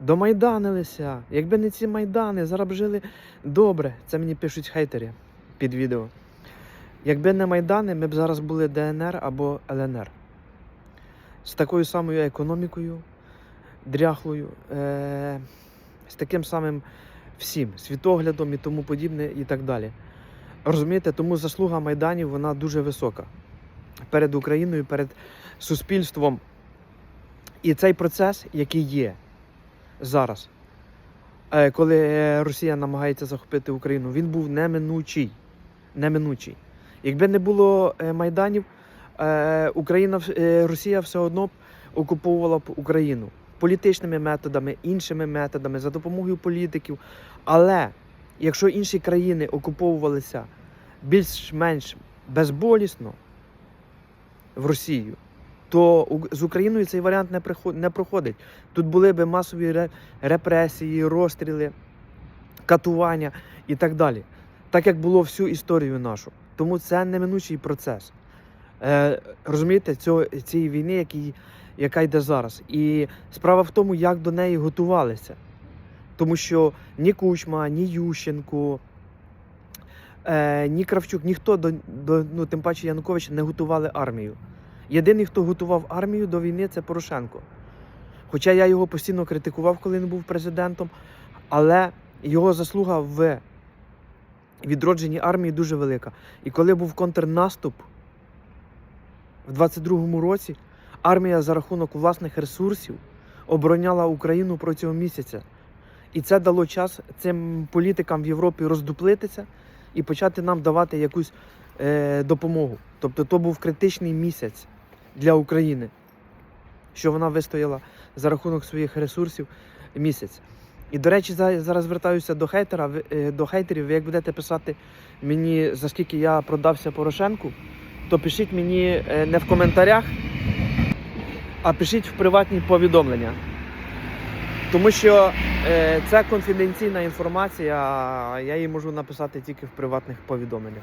домайданилися. Якби не ці майдани, зараз б жили добре. Це мені пишуть хейтери під відео. Якби не майдани, ми б зараз були ДНР або ЛНР. З такою самою економікою, дряхлою, е- з таким самим всім, світоглядом і тому подібне, і так далі. Розумієте, тому заслуга майданів вона дуже висока перед Україною, перед суспільством. І цей процес, який є зараз, е, коли е, Росія намагається захопити Україну, він був неминучий. Неминучий. Якби не було е, майданів, Україна, Росія все одно б окуповувала б Україну політичними методами, іншими методами, за допомогою політиків. Але якщо інші країни окуповувалися більш-менш безболісно в Росію, то з Україною цей варіант не, проходить. Тут були би масові репресії, розстріли, катування і так далі. Так як було всю історію нашу. Тому це неминучий процес. Е, розумієте, цієї війни, який, яка йде зараз. І справа в тому, як до неї готувалися. Тому що ні Кучма, ні Ющенко, е, ні Кравчук, ніхто до, до ну, тим паче Януковича не готували армію. Єдиний, хто готував армію до війни, це Порошенко. Хоча я його постійно критикував, коли він був президентом, але його заслуга в відродженні армії дуже велика. І коли був контрнаступ в 22-му році, армія за рахунок власних ресурсів обороняла Україну протягом місяця. І це дало час цим політикам в Європі роздуплитися і почати нам давати якусь е, допомогу. Тобто то був критичний місяць для України, що вона вистояла за рахунок своїх ресурсів місяць. І, до речі, зараз звертаюся до хейтера, е, до хейтерів. Ви як будете писати мені, за скільки я продався Порошенку, то пишіть мені е, не в коментарях, а пишіть в приватні повідомлення. Тому що це конфіденційна інформація, я її можу написати тільки в приватних повідомленнях.